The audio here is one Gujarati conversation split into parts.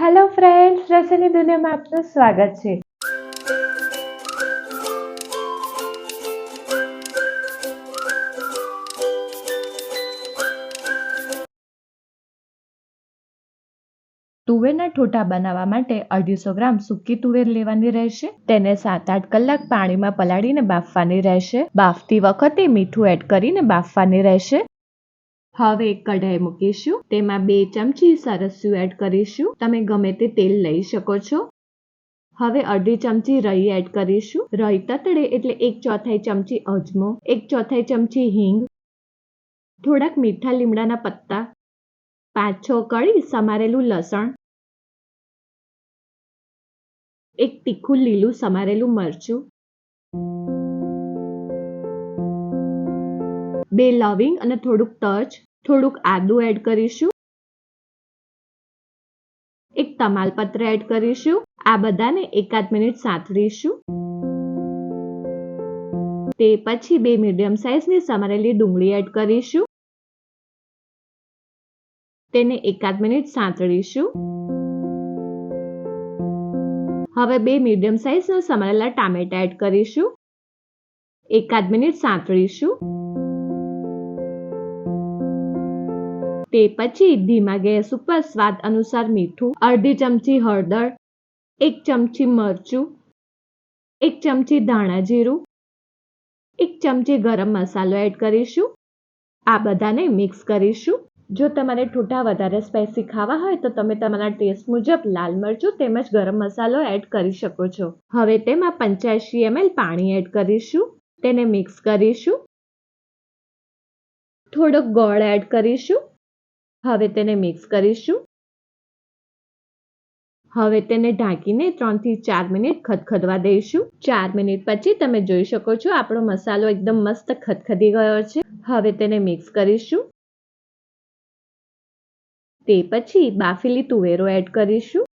હેલો ફ્રેન્ડ્સ રસોઈની દુનિયામાં આપનું સ્વાગત છે તુવેરના ઠોઠા બનાવવા માટે અઢીસો ગ્રામ સૂકી તુવેર લેવાની રહેશે. તેને સાત આઠ કલાક પાણીમાં પલાળીને બાફવાની રહેશે. બાફતી વખતે મીઠું એડ કરીને બાફવાની રહેશે. હવે એક કઢાઈ મૂકીશું. તેમાં બે ચમચી સરસ્યું એડ કરીશું. તમે ગમે તે તેલ લઈ શકો છો. હવે અડધી ચમચી રહી એડ કરીશું. રહી તતડે એટલે એક ચોથાઈ ચમચી અજમો, એક ચોથાઈ ચમચી હિંગ, થોડાક મીઠા લીમડાના પત્તા, પાંચ છ કળી સમારેલું લસણ, એક તીખું લીલું સમારેલું મરચું, બે લવિંગ અને થોડુંક તજ થોડુંક આદુ એડ કરીશું. એક તમાલપત્ર એડ કરીશું. આ બધાને એકાદ મિનિટ સાંતળીશું. તે પછી બે મીડિયમ સાઇઝની સમારેલી ડુંગળી એડ કરીશું. તેને એકાદ મિનિટ સાંતળીશું. હવે બે મીડિયમ સાઇઝના સમારેલા ટામેટા એડ કરીશું. એકાદ મિનિટ સાંતળીશું. તે પછી ધીમા ગેસ ઉપર સ્વાદ અનુસાર મીઠું, અડધી ચમચી હળદર, એક ચમચી મરચું, એક ચમચી ધાણા જીરું, એક ચમચી ગરમ મસાલો એડ કરીશું. આ બધાને મિક્સ કરીશું. જો તમારે ઠૂઠા વધારે સ્પાઇસી ખાવા હોય તો તમે તમારા ટેસ્ટ મુજબ લાલ મરચું તેમજ ગરમ મસાલો એડ કરી શકો છો. હવે તેમાં પંચ્યાસી એમએલ પાણી એડ કરીશું. તેને મિક્સ કરીશું. થોડોક ગોળ એડ કરીશું. હવે તેને મિક્સ કરીશું. હવે તેને ઢાંકીને ત્રણથી ચાર મિનિટ ખદખદવા દઈશું. ચાર મિનિટ પછી તમે જોઈ શકો છો આપણો મસાલો એકદમ મસ્ત ખદખદી ગયો છે. હવે તેને મિક્સ કરીશું. તે પછી બાફેલી તુવેરો એડ કરીશું.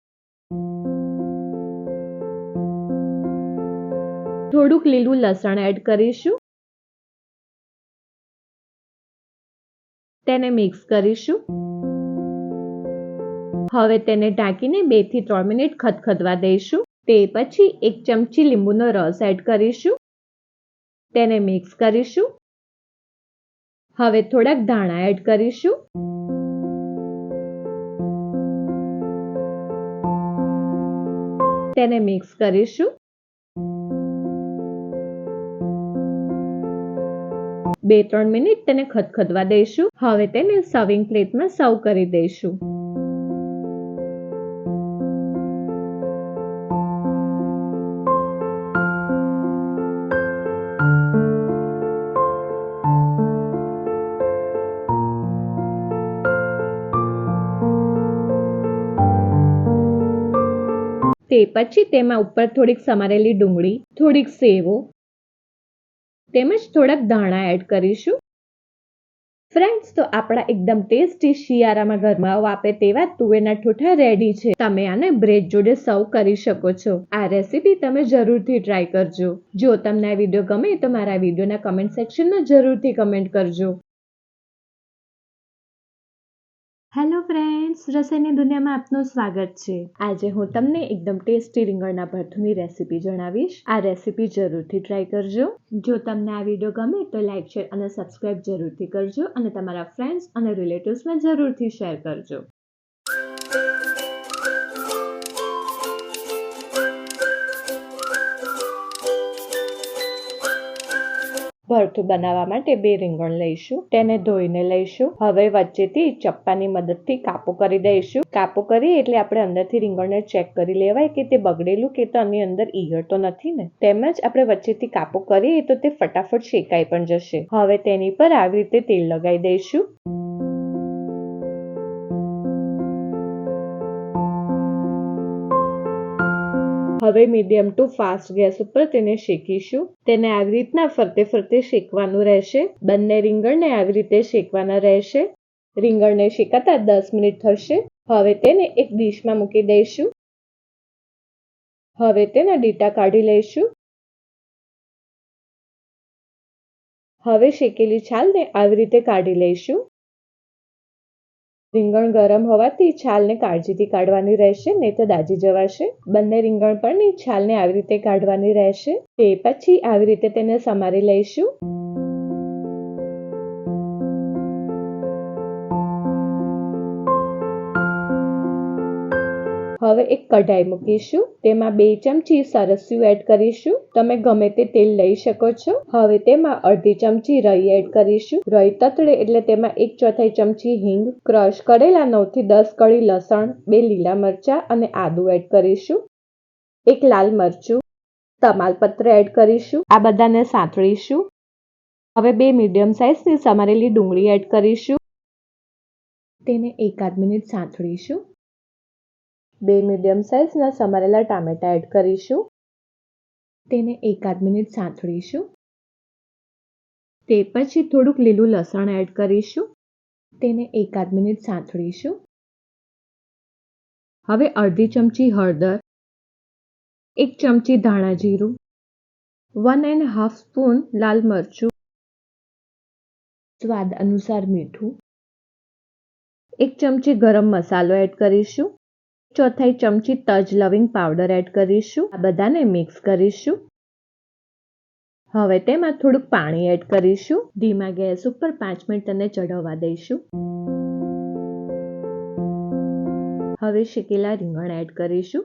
થોડુંક લીલું લસણ એડ કરીશું. તેને મિક્સ કરીશું. હવે તેને ઢાંકીને બેથી ત્રણ મિનિટ ખદખદવા દઈશું. તે પછી એક ચમચી લીંબુનો રસ એડ કરીશું. તેને મિક્સ કરીશું. હવે થોડાક ધાણા એડ કરીશું. તેને મિક્સ કરીશું. બે ત્રણ મિનિટ તેને ખદખદવા દઈશું. હવે તેને સર્વિંગ પ્લેટમાં સર્વ કરી દઈશું. તે પછી તેમાં ઉપર થોડીક સમારેલી ડુંગળી, થોડીક સેવો તેમજ થોડાક ધાણા એડ કરીશું. ફ્રેન્ડ્સ તો આપણા એકદમ ટેસ્ટી શિયાળામાં ઘરમાં આપે તેવા તુવેરના ઠૂઠા રેડી છે. તમે આને બ્રેડ જોડે સર્વ કરી શકો છો. આ રેસીપી તમે જરૂરથી ટ્રાય કરજો. જો તમને આ વીડિયો ગમે તો મારા વિડીયોના કમેન્ટ સેક્શનમાં જરૂરથી કમેન્ટ કરજો. હેલો ફ્રેન્ડ્સ રસોઈની દુનિયામાં આપનું સ્વાગત છે. આજે હું તમને એકદમ ટેસ્ટી રીંગણના ભરથુંની રેસીપી જણાવીશ. આ રેસીપી જરૂરથી ટ્રાય કરજો. જો તમને આ વીડિયો ગમે તો લાઇક શેર અને સબસ્ક્રાઇબ જરૂરથી કરજો અને તમારા ફ્રેન્ડ્સ અને રિલેટિવ્સમાં જરૂરથી શેર કરજો. ભરથું બનાવવા માટે બે રીંગણ લઈશું, તેને ધોઈને લઈશું. હવે વચ્ચેથી ચપ્પાની મદદથી કાપો કરી દઈશું. કાપો કરીએ એટલે આપણે અંદરથી રીંગણને ચેક કરી લેવાય કે તે બગડેલું કે તો આની અંદર ઈયળ તો નથી ને. તેમજ આપણે વચ્ચેથી કાપો કરીએ તો તે ફટાફટ શેકાઈ પણ જશે. હવે તેની પર આવી રીતે તેલ લગાવી દઈશું. હવે મીડિયમ ટુ ફાસ્ટ ગેસ ઉપર તેને શેકીશું. તેને આવી રીતના ફરતે ફરતે શેકવાનું રહેશે. બંને રીંગણને આવી રીતે શેકવાના રહેશે. રીંગણને શેકાતા દસ મિનિટ થશે. હવે તેને એક ડીશમાં મૂકી દઈશું. હવે તેના ડીટા કાઢી લઈશું. હવે શેકેલી છાલને આવી રીતે કાઢી લઈશું. રીંગણ ગરમ હોવાથી છાલને કાળજીથી કાઢવાની રહેશે, નહીં તો દાજી જવાશે. બંને રીંગણ પરની છાલને આવી રીતે કાઢવાની રહેશે. તે પછી આવી રીતે તેને સમારી લઈશું. હવે એક કઢાઈ મૂકીશું. તેમાં બે ચમચી સરસ્યું એડ કરીશું. તમે ગમે તે તેલ લઈ શકો છો. હવે તેમાં અડધી ચમચી રઈ એડ કરીશું. રઈ તતડે એટલે તેમાં એક ચોથાઈ ચમચી હિંગ, ક્રશ કરેલા નવથી દસ કળી લસણ, બે લીલા મરચા અને આદું એડ કરીશું. એક લાલ મરચું, તમાલપત્ર એડ કરીશું. આ બધાને સાંતળીશું. હવે બે મીડિયમ સાઇઝની સમારેલી ડુંગળી એડ કરીશું. તેને એકાદ મિનિટ સાંતળીશું. બે મીડિયમ સાઇઝના સમારેલા ટામેટા એડ કરીશું. તેને એકાદ મિનિટ સાંથળીશું. તે પછી થોડુંક લીલું લસણ એડ કરીશું. તેને એકાદ મિનિટ સાંથળીશું. હવે અડધી ચમચી હળદર, એક ચમચી ધાણા જીરું, વન એન્ડ હાફ સ્પૂન લાલ મરચું, સ્વાદ અનુસાર મીઠું, એક ચમચી ગરમ મસાલો એડ કરીશું. ચોથાઈ ચમચી તજ લવિંગ પાવડર એડ કરીશું. આ બધાને મિક્સ કરીશું. હવે તેમાં થોડુંક પાણી એડ કરીશું. ધીમા ગેસ ઉપર પાંચ મિનિટ તેને ચઢવવા દઈશું. હવે શેકેલા રીંગણ એડ કરીશું.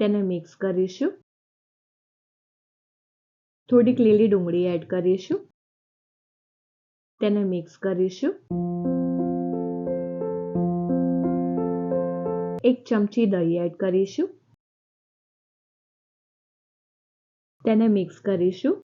તેને મિક્સ કરીશું. થોડીક લીલી ડુંગળી એડ કરીશું. તેને મિક્સ કરીશું. એક ચમચી દહીં એડ કરીશું. તેને મિક્સ કરીશું.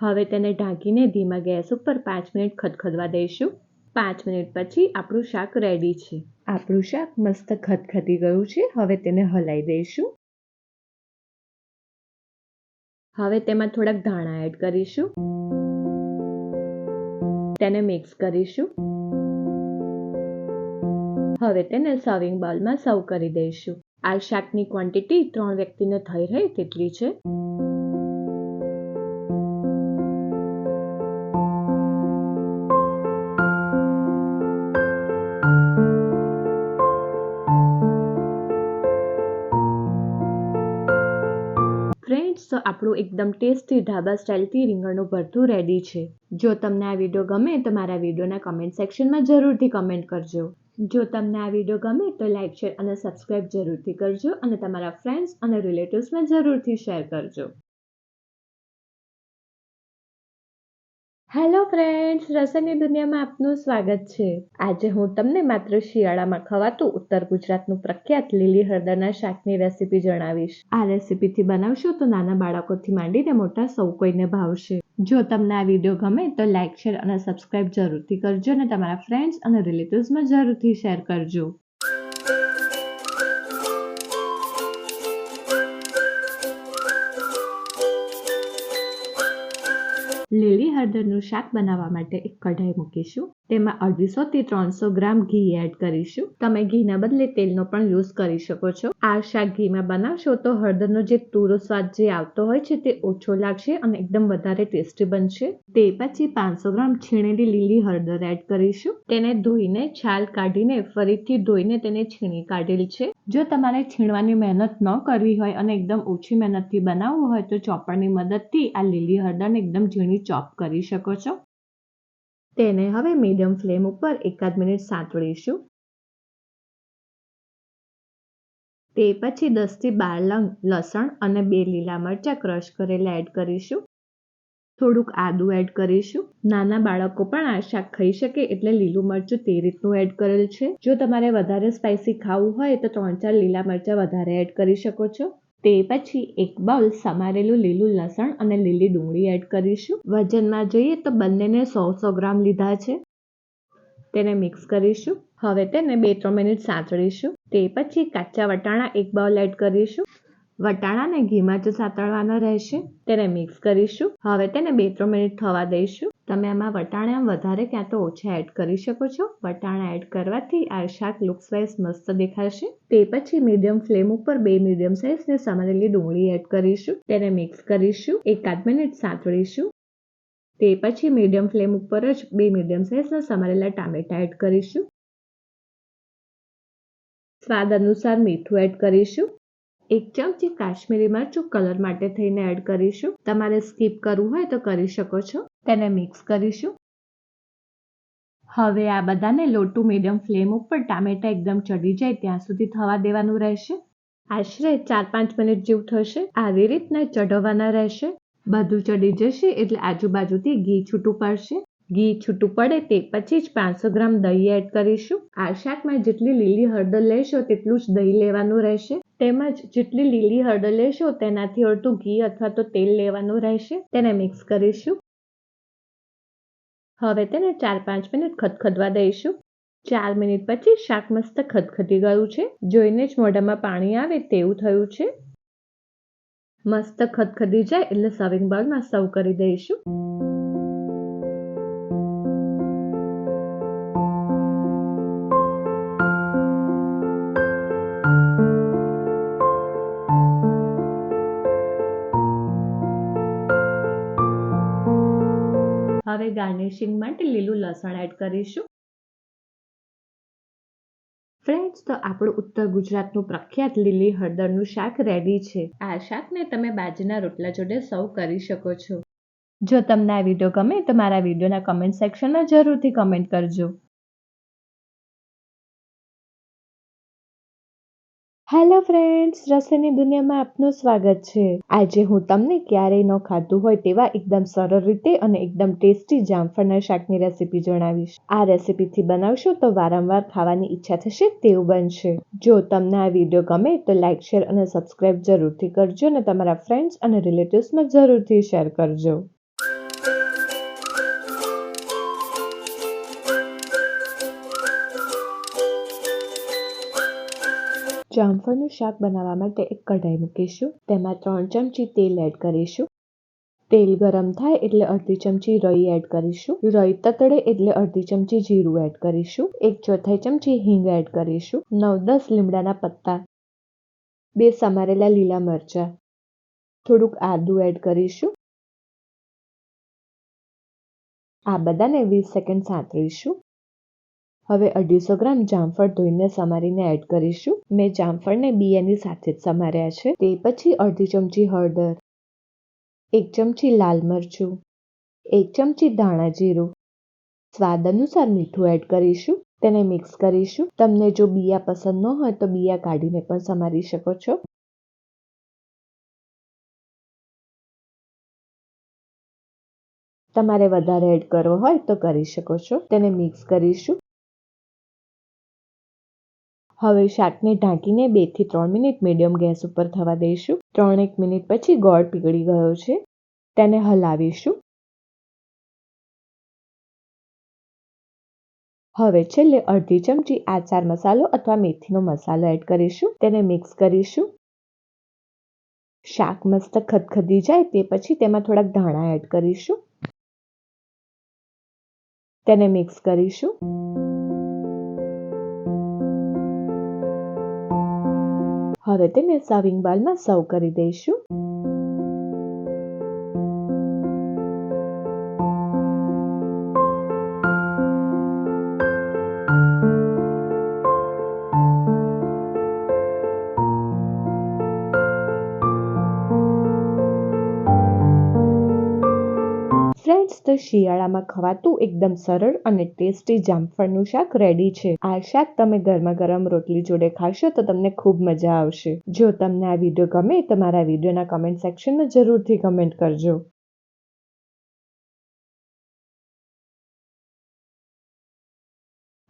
હવે તેને ઢાંકીને ધીમા ગેસ ઉપર પાંચ મિનિટ ખદખદવા દઈશું. પાંચ મિનિટ પછી આપણું શાક રેડી છે. આપણું શાક મસ્ત ખદખદી ગયું છે. હવે તેને હલાઈ દઈશું. હવે તેમાં થોડાક ધાણા એડ કરીશું. તેને મિક્સ કરીશું. હવે તેને સર્વિંગ બાઉલમાં સર્વ કરી દઈશું. આ શાકની ક્વોન્ટિટી ત્રણ વ્યક્તિને થઈ રહે તેટલી છે. આપણું એકદમ ટેસ્ટી ઢાબા સ્ટાઇલથી રીંગણનું ભરતું રેડી છે. જો તમને આ વીડિયો ગમે તો મારા વિડીયોના કમેન્ટ સેક્શનમાં જરૂરથી કમેન્ટ કરજો. જો તમને આ વીડિયો ગમે તો લાઇક શેર અને સબસ્ક્રાઇબ જરૂરથી કરજો અને તમારા ફ્રેન્ડ્સ અને રિલેટિવ્સમાં જરૂરથી શેર કરજો. હેલો ફ્રેન્ડ્સ રસોઈની દુનિયામાં આપનું સ્વાગત છે. આજે હું તમને માત્ર શિયાળામાં ખવાતું ઉત્તર ગુજરાતનું પ્રખ્યાત લીલી હળદરના શાકની રેસીપી જણાવીશ. આ રેસીપીથી બનાવશો તો નાના બાળકોથી માંડીને મોટા સૌ કોઈને ભાવશે. જો તમને આ વીડિયો ગમે તો લાઇક શેર અને સબસ્ક્રાઇબ જરૂરથી કરજો અને તમારા ફ્રેન્ડ્સ અને રિલેટિવ્સમાં જરૂરથી શેર કરજો. લીલી હળદરનું શાક બનાવવા માટે એક કઢાઈ મૂકીશું. તેમાં અઢીસો થી ત્રણસો ગ્રામ ઘી એડ કરીશું. તમે ઘીના બદલે તેલનો પણ યુઝ કરી શકો છો. આ શાક ઘીમાં બનાવશો તો હળદરનો જે તુરો સ્વાદ જે આવતો હોય છે તે ઓછો લાગશે અને એકદમ વધારે ટેસ્ટી બનશે. તે પછી પાંચસો ગ્રામ છીણેલી લીલી હળદર એડ કરીશું. તેને ધોઈને છાલ કાઢીને ફરીથી ધોઈને તેને છીણી કાઢેલ છે. જો તમારે છીણવાની મહેનત ન કરવી હોય અને એકદમ ઓછી મહેનતથી બનાવવું હોય તો ચોપડની મદદથી આ લીલી હળદરને એકદમ ઝીણી ચોપ કરી શકો છો. તેને હવે મીડિયમ ફ્લેમ ઉપર એકાદ મિનિટ સાંતળીશું તે પછી દસથી બાર લંગ, લસણ અને બે લીલા મરચાં ક્રશ કરેલા એડ કરીશું. થોડુંક આદું એડ કરીશું. નાના બાળકો પણ આ શાક ખાઈ શકે એટલે લીલું મરચું તે રીતનું એડ કરેલ છે. જો તમારે વધારે સ્પાઇસી ખાવું હોય તો ત્રણ ચાર લીલા મરચાં વધારે એડ કરી શકો છો. તે પછી એક બાઉલ સમારેલું લીલું લસણ અને લીલી ડુંગળી એડ કરીશું. વજનમાં જોઈએ તો બંનેને સો સો ગ્રામ લીધા છે. તેને મિક્સ કરીશું. હવે તેને બે ત્રણ મિનિટ સાંતળીશું. તે પછી કાચા વટાણા એક બાઉલ એડ કરીશું. વટાણાને ઘીમાં જ સાતળવાના રહેશે. તેને મિક્સ કરીશું. હવે તેને બે ત્રણ મિનિટ થવા દઈશું. તમે આમાં વટાણા વધારે ક્યાં તો ઓછા એડ કરી શકો છો. વટાણા એડ કરવાથી આ શાક લુક્સ વાઇઝ મસ્ત દેખાશે. તે પછી મીડિયમ ફ્લેમ ઉપર બે મીડિયમ સાઇઝને સમારેલી ડુંગળી એડ કરીશું. તેને મિક્સ કરીશું. એકાદ મિનિટ સાંતળીશું. તે પછી મીડિયમ ફ્લેમ ઉપર જ બે મીડિયમ સાઇઝના સમારેલા ટામેટા એડ કરીશું. સ્વાદ અનુસાર મીઠું એડ કરીશું. એક ચમચી કાશ્મીરી મરચું કલર માટે થઈને એડ કરીશું. તમારે સ્કીપ કરવું હોય તો કરી શકો છો. તેને મિક્સ કરીશું. હવે આ બધાને લો ટુ મીડિયમ ફ્લેમ ઉપર ટામેટા એકદમ ચડી જાય ત્યાં સુધી થવા દેવાનું રહેશે. આશરે ચાર પાંચ મિનિટ જેવું થશે. આવી રીતના ચઢવવાના રહેશે. બધું ચડી જશે એટલે આજુબાજુથી ઘી છૂટું પડશે. ઘી છૂટું પડે તે પછી જ પાંચસો ગ્રામ દહીં એડ કરીશું. આ શાકમાં જેટલી લીલી હળદર લેશો તેટલું જ દહીં લેવાનું રહેશે. તેમજ જેટલી લીલી હળદર લેશો તેનાથી અડધું ઘી અથવા તો તેલ લેવાનું રહેશે. તેને મિક્સ કરીશું. હવે તેને ચાર પાંચ મિનિટ ખદખદવા દઈશું. ચાર મિનિટ પછી શાક મસ્ત ખદખદી ગયું છે. જોઈને જ મોઢામાં પાણી આવે તેવું થયું છે. મસ્ત ખદખદી જાય એટલે સર્વિંગ બાઉલમાં સર્વ કરી દઈશું. હવે ગાર્નિશિંગ માટે લીલું લસણ એડ કરીશું. ફ્રેન્ડ્સ, તો આપણું ઉત્તર ગુજરાતનું પ્રખ્યાત લીલી હળદરનું શાક રેડી છે. આ શાકને તમે બાજરીના રોટલા જોડે સર્વ કરી શકો છો. જો તમને આ વીડિયો ગમે, તો મારા વિડીયોના કમેન્ટ સેક્શનમાં જરૂરથી કમેન્ટ કરજો. હેલો ફ્રેન્ડ્સ, રસોઈની દુનિયામાં આપનું સ્વાગત છે. આજે હું તમને ક્યારેય ન ખાધું હોય તેવા એકદમ સરળ રીતે અને એકદમ ટેસ્ટી જામફળના શાકની રેસીપી જણાવીશ. આ રેસીપીથી બનાવશો તો વારંવાર ખાવાની ઈચ્છા થશે તેવું બનશે. જો તમને આ વીડિયો ગમે તો લાઇક શેર અને સબસ્ક્રાઇબ જરૂરથી કરજો અને તમારા ફ્રેન્ડ્સ અને રિલેટિવ્સમાં જરૂરથી શેર કરજો. જામફળનું શાક બનાવવા માટે એક કઢાઈ મૂકીશું. તેમાં ત્રણ ચમચી તેલ એડ કરીશું. તેલ ગરમ થાય એટલે અડધી ચમચી રઈ એડ કરીશું. રઈ તતડે એટલે અડધી ચમચી જીરું એડ કરીશું. એક ચોથાઈ ચમચી હિંગ એડ કરીશું. નવ, દસ લીમડાના પત્તા. બે સમારેલા લીલા મરચા. થોડુંક આદુ એડ કરીશું. આ બધાને વીસ સેકન્ડ સાંતળીશું. હવે અઢીસો ગ્રામ જામફળ ધોઈને સમારીને એડ કરીશું. મેં જામફળને બિયાની સાથે જ સમાર્યા છે. તે પછી અડધી ચમચી હળદર, એક ચમચી લાલ મરચું, એક ચમચી ધાણા જીરું. સ્વાદ અનુસાર મીઠું એડ કરીશું. તેને મિક્સ કરીશું. તમને જો બિયા પસંદ ન હોય તો બિયા કાઢીને પણ સમારી શકો છો. તમારે વધારે એડ કરવો હોય તો કરી શકો છો. તેને મિક્સ કરીશું. હવે શાકને ઢાંકીને બેથી ત્રણ મિનિટ મીડિયમ ગેસ ઉપર થવા દઈશું. ત્રણેક મિનિટ પછી ગોળ પીગળી ગયો છે. તેને હલાવીશું. હવે છેલ્લે અડધી ચમચી આચાર મસાલો અથવા મેથીનો મસાલો એડ કરીશું. તેને મિક્સ કરીશું. શાક મસ્ત ખદખદી જાય તે પછી તેમાં થોડાક ધાણા એડ કરીશું. તેને મિક્સ કરીશું. હવે તેને સર્વિંગ બાઉલમાં સર્વ કરી દઈશું. શિયાળામાં ખવાતું એકદમ સરળ અને ટેસ્ટી જામફળનું શાક રેડી છે. આ શાક તમે ગરમા ગરમ રોટલી જોડે ખાશો તો તમને ખૂબ મજા આવશે. જો તમને આ વીડિયો ગમે તો મારા વિડીયોના કમેન્ટ સેક્શનમાં જરૂરથી કમેન્ટ કરજો.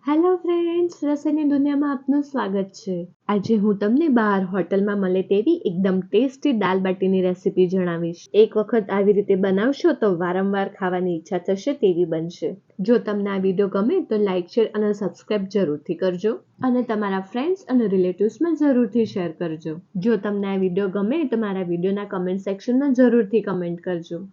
હેલો ફ્રેન્ડ્સ રસોઈની દુનિયામાં આપનું સ્વાગત છે. આજે હું તમને બહાર હોટલમાં મળે તેવી એકદમ ટેસ્ટી દાલ બાટીની રેસીપી જણાવીશ. એક વખત આવી રીતે બનાવશો તો વારંવાર ખાવાની ઈચ્છા થશે તેવી બનશે. જો તમને આ વીડિયો ગમે તો લાઇક શેર અને સબસ્ક્રાઇબ જરૂરથી કરજો. અને તમારા ફ્રેન્ડ્સ અને રિલેટિવ્સમાં જરૂરથી શેર કરજો. જો તમને આ વીડિયો ગમે તો મારા વિડીયોના કમેન્ટ સેક્શનમાં જરૂરથી કમેન્ટ કરજો.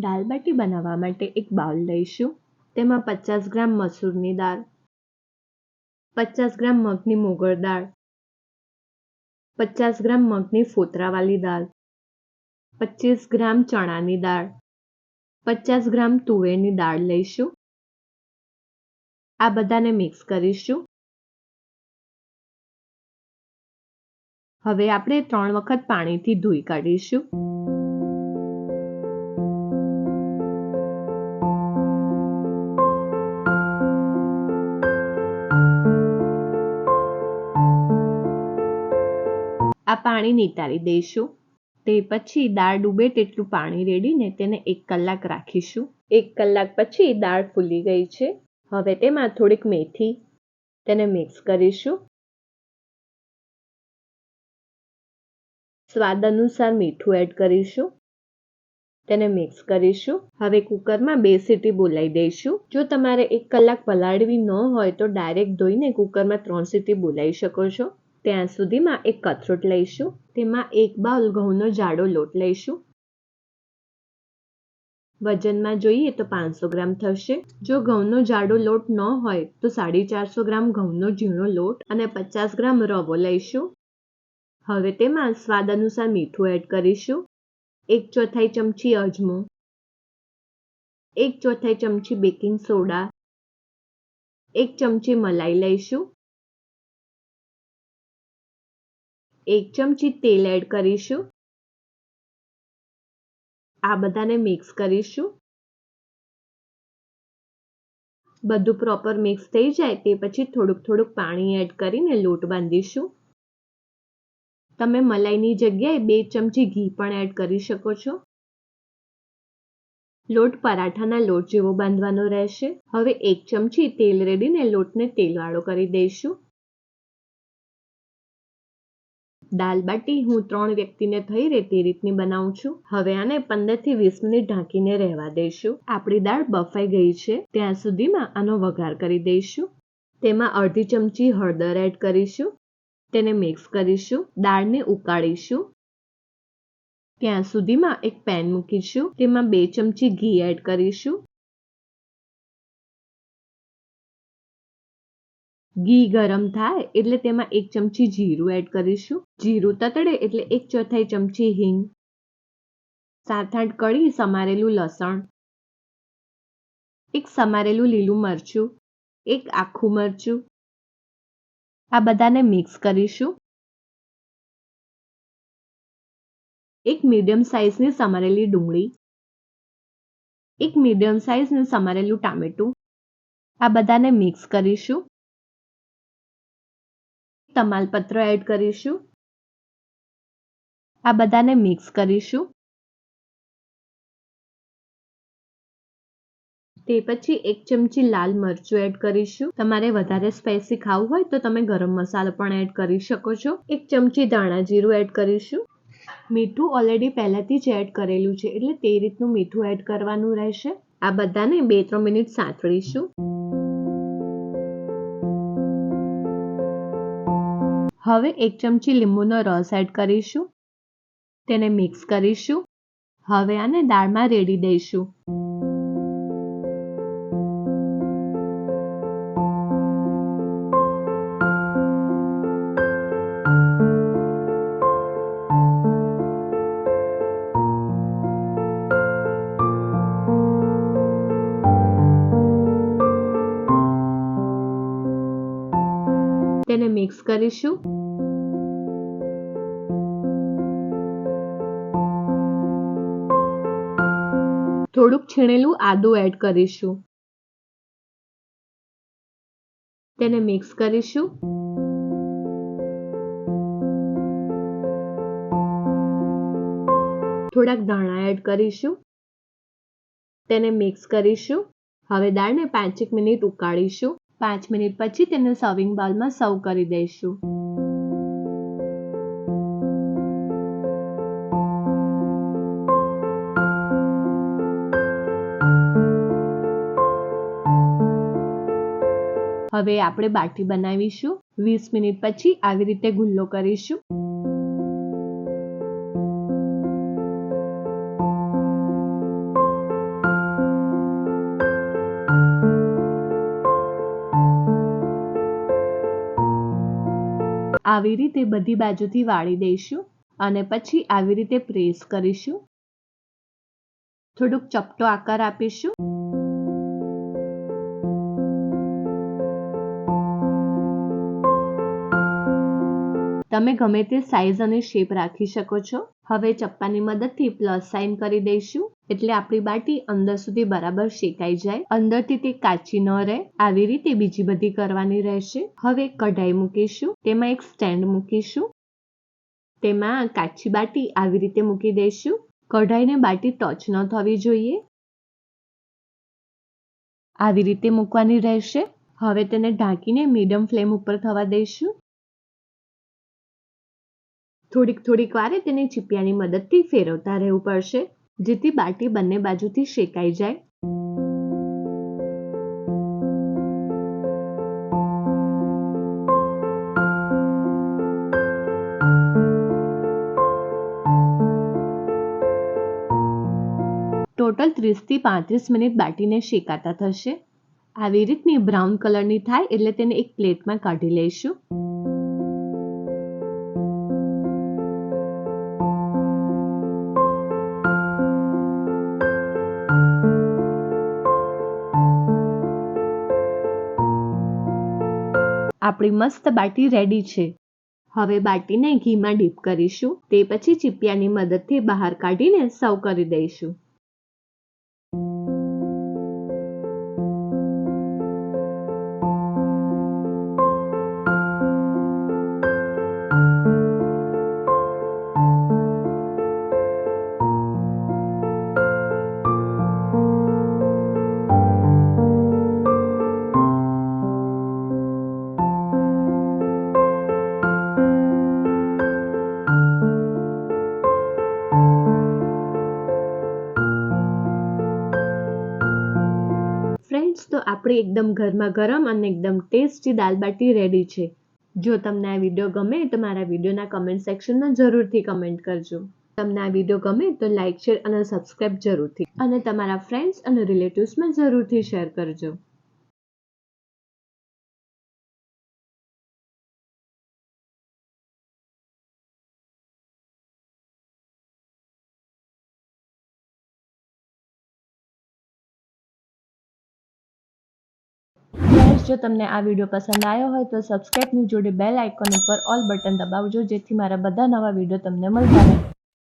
દાલ બાટી બનાવવા માટે એક બાઉલ લઈશું. તેમાં પચાસ ગ્રામ મસૂરની દાળ, પચાસ ગ્રામ મગની મોગર દાળ, પચાસ ગ્રામ મગની ફોતરાવાળી દાળ, પચીસ ગ્રામ ચણાની દાળ, પચાસ ગ્રામ તુવેરની દાળ લઈશું. આ બધાને મિક્સ કરીશું. હવે આપણે ત્રણ વખત પાણીથી ધોઈ કાઢીશું. આ પાણી નિતારી દઈશું. તે પછી દાળ ડૂબે તેટલું પાણી રેડીને તેને એક કલાક રાખીશું. એક કલાક પછી દાળ ફૂલી ગઈ છે. હવે તેમાં થોડીક મેથી તેને મિક્સ કરીશું. સ્વાદ અનુસાર મીઠું એડ કરીશું. તેને મિક્સ કરીશું. હવે કુકરમાં બે સીટી બોલાવી દઈશું. જો તમારે એક કલાક પલાળવી ન હોય તો ડાયરેક્ટ ધોઈને કુકરમાં ત્રણ સીટી બોલાવી શકો છો. ત્યાં સુધીમાં એક કથરોટ લઈશું, તેમાં એક બાઉલ ઘઉંનો જાડો લોટ લઈશું. વજનમાં જોઈએ તો પાંચસો ગ્રામ થશે. જો ઘઉંનો જાડો લોટ ન હોય તો સાડી ચારસો ગ્રામ ઘઉંનો ઝીણો લોટ અને પચાસ ગ્રામ રવો લઈશું. હવે તેમાં સ્વાદ અનુસાર મીઠું એડ કરીશું. એક ચોથાઈ ચમચી અજમો. એક ચોથાઈ ચમચી બેકિંગ સોડા. એક ચમચી મલાઈ લઈશું. એક ચમચી તેલ એડ કરીશું. આ બધાને મિક્સ કરીશું. બધું પ્રોપર મિક્સ થઈ જાય તે પછી થોડુંક થોડુંક પાણી એડ કરીને લોટ બાંધીશું. તમે મલાઈની જગ્યાએ બે ચમચી ઘી પણ એડ કરી શકો છો. લોટ પરાઠાના લોટ જેવો બાંધવાનો રહેશે. હવે એક ચમચી તેલ રેડીને લોટને તેલવાળો કરી દઈશું. દાલ બાટી હું ત્રણ વ્યક્તિને થઈ રહે તે રીતની બનાવું છું. હવે આને પંદરથી વીસ મિનિટ ઢાંકીને રહેવા દઈશું. આપણી દાળ બફાઈ ગઈ છે. ત્યાં સુધીમાં આનો વઘાર કરી દઈશું. તેમાં અડધી ચમચી હળદર એડ કરીશું. તેને મિક્સ કરીશું. દાળને ઉકાળીશું. ત્યાં સુધીમાં એક પેન મૂકીશું. તેમાં બે ચમચી ઘી એડ કરીશું. ઘી ગરમ થાય એટલે તેમાં એક ચમચી જીરું એડ કરીશું. જીરું તતડે એટલે એક ચોથાઈ ચમચી હિંગ, સાત આઠ કળી સમારેલું લસણ, એક સમારેલું લીલું મરચું, એક આખું મરચું. આ બધાને મિક્સ કરીશું. એક મીડિયમ સાઇઝની સમારેલી ડુંગળી, એક મીડિયમ સાઇઝનું સમારેલું ટામેટું. આ બધાને મિક્સ કરીશું. તમાલપત્ર એડ કરીશું. આ બધાને મિક્સ કરીશું. તે પછી એક ચમચી લાલ મરચું એડ કરીશું. તમારે વધારે સ્પાઇસી ખાવું હોય તો તમે ગરમ મસાલો પણ એડ કરી શકો છો. એક ચમચી ધાણા જીરું એડ કરીશું. મીઠું ઓલરેડી પહેલાથી જ એડ કરેલું છે, એટલે તે રીતનું મીઠું એડ કરવાનું રહેશે. આ બધાને બે ત્રણ મિનિટ સાંતળીશું. હવે એક ચમચી લીંબુનો રસ એડ કરીશું. તેને મિક્સ કરીશું. હવે આને દાળમાં રેડી દઈશું. તેને મિક્સ કરીશું. થોડુંક છીણેલું આદું એડ કરીશું. તેને મિક્સ કરીશું. થોડાક ધાણા એડ કરીશું. તેને મિક્સ કરીશું. હવે દાળને પાંચેક મિનિટ ઉકાળીશું. પાંચ મિનિટ પછી તેને સર્વિંગ બાઉલમાં સર્વ કરી દઈશું. હવે આપણે બાટી બનાવીશું. વીસ મિનિટ પછી આવી રીતે ગુલ્લો કરીશું. આવી રીતે બધી બાજુથી વાળી દઈશું અને પછી આવી રીતે પ્રેસ કરીશું. થોડુંક ચપટો આકાર આપીશું. તમે ગમે તે સાઇઝ અને શેપ રાખી શકો છો. હવે ચપ્પાની મદદથી પ્લસ સાઇન કરી દઈશું. એટલે આપણી બાટી અંદર સુધી બરાબર શેકાઈ જાય. અંદરથી તે કાચી ન રહે. આવી રીતે બીજી બધી કરવાની રહેશે. હવે કઢાઈ મૂકીશું. તેમાં એક સ્ટેન્ડ મૂકીશું. તેમાં કાચી બાટી આવી રીતે મૂકી દઈશું. કઢાઈને બાટી ટચ ન થવી જોઈએ. આવી રીતે મૂકવાની રહેશે. હવે તેને ઢાંકીને મીડિયમ ફ્લેમ ઉપર થવા દઈશું. થોડીક થોડીક વારે તેને ચીપિયાની મદદથી ફેરવતા રહેવું પડશે, જેથી બાટી બંને બાજુથી શેકાઈ જાય. ટોટલ ત્રીસથી પાંત્રીસ મિનિટ બાટીને શેકાતા થશે. આવી રીતની બ્રાઉન કલરની થાય એટલે તેને એક પ્લેટમાં કાઢી લઈશું. આપણી મસ્ત બાટી રેડી છે. હવે બાટીને ઘીમાં ડીપ કરીશું. તે પછી ચીપિયાની મદદથી બહાર કાઢીને સર્વ કરી દઈશું. તો આપણી એકદમ ઘરમાં ગરમ અને એકદમ ટેસ્ટી દાલ બાટી રેડી છે. જો તમને આ વીડિયો ગમે તો મારા વિડીયોના કમેન્ટ સેક્શનમાં જરૂરથી કમેન્ટ કરજો. તમને આ વીડિયો ગમે તો લાઇક શેર અને સબસ્ક્રાઇબ જરૂરથી. અને તમારા ફ્રેન્ડ્સ અને રિલેટિવ્સમાં જરૂરથી શેર કરજો. ફ્રેન્ડ્સ જો તમને આ વીડિયો પસંદ આવ્યો હોય તો સબસ્ક્રાઈબની જોડે બેલ આઇકોન ઉપર ઓલ બટન દબાવજો, જેથી મારા બધા નવા વીડિયો તમને મળતા રહે.